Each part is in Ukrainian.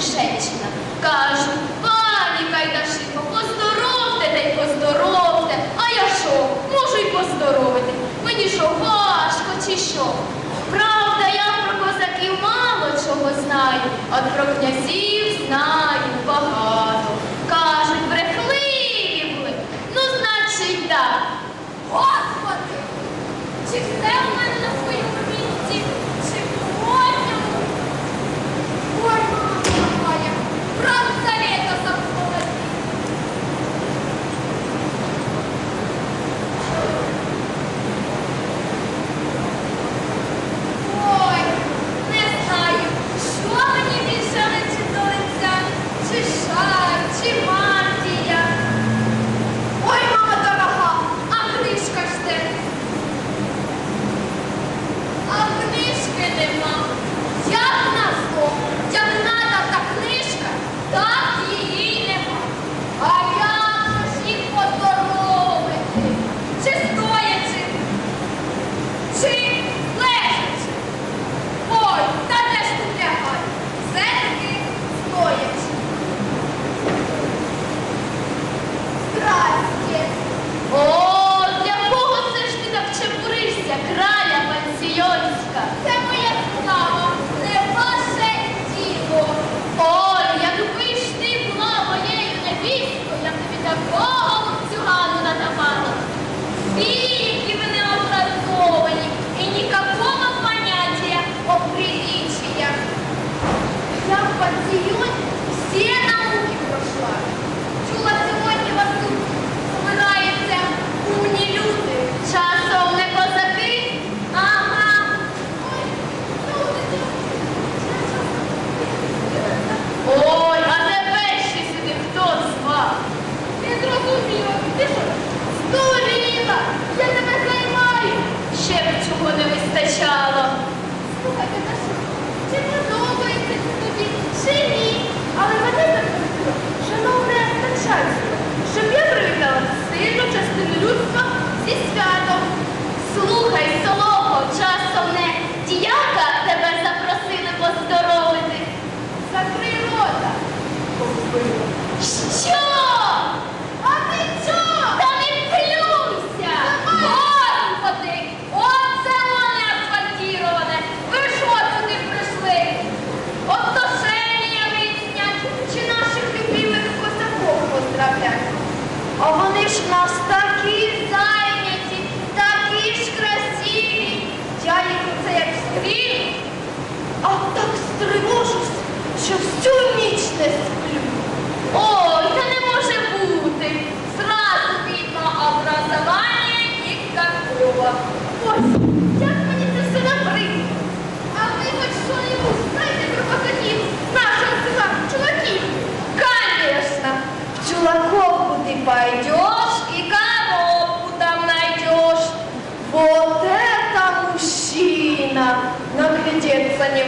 женщина. Кажуть, пані Кайдашико, поздоровте та й поздоровте. А я що? Можу й поздоровити. Мені що важко, чи що? Правда, я про козаків мало чого знаю, а про князів знаю багато. Кажуть, брехливі були. Ну, значить, так. Господи! Чи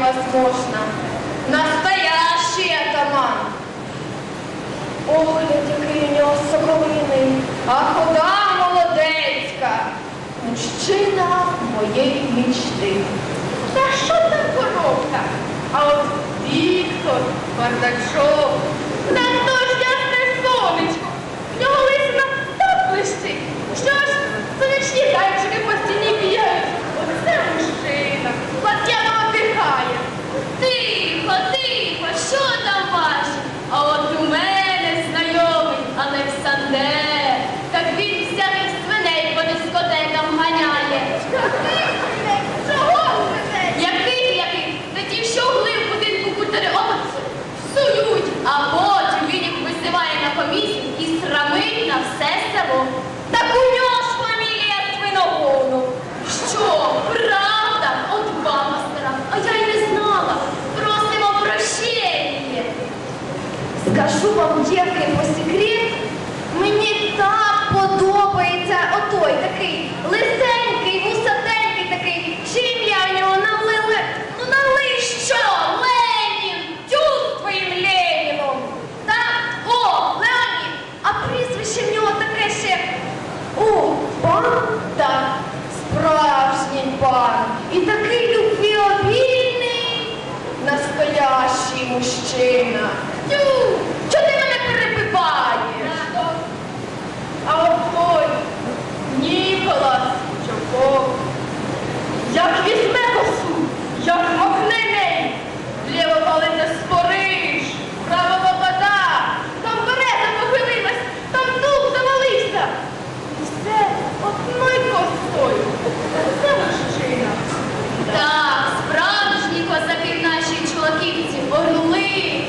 невозможно. Настоящий атаман. Ох, який у нього соковини, а хода молодецька. Мужчина моєї мічти. Та що там коробка? А от Віктор, Бардачов, Скажу вам, дітки, по секрет, мені так подобається отой такий лисенький, вусатенький такий, чи ім'я нього налили, ну нали що? Ленін, тю твоїм Леніном. Так, о, Леонід, а прізвище в нього таке ще о, пан банда, справжній пан. І такий любвіобільний, настоящий мужчина. Тю! А той Ніколас Чопок, як візьме косу, як махне ліво палиця спориш, право лобода, там береза похилилась, там дуб завалився. І все одною косою. Це мужчина. Так, справжні козаки в нашій чоловіківці, орли,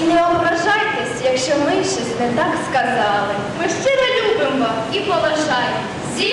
І не ображайтесь, якщо ми щось не так сказали. Ми щиро любимо вас І поважаємо. Зі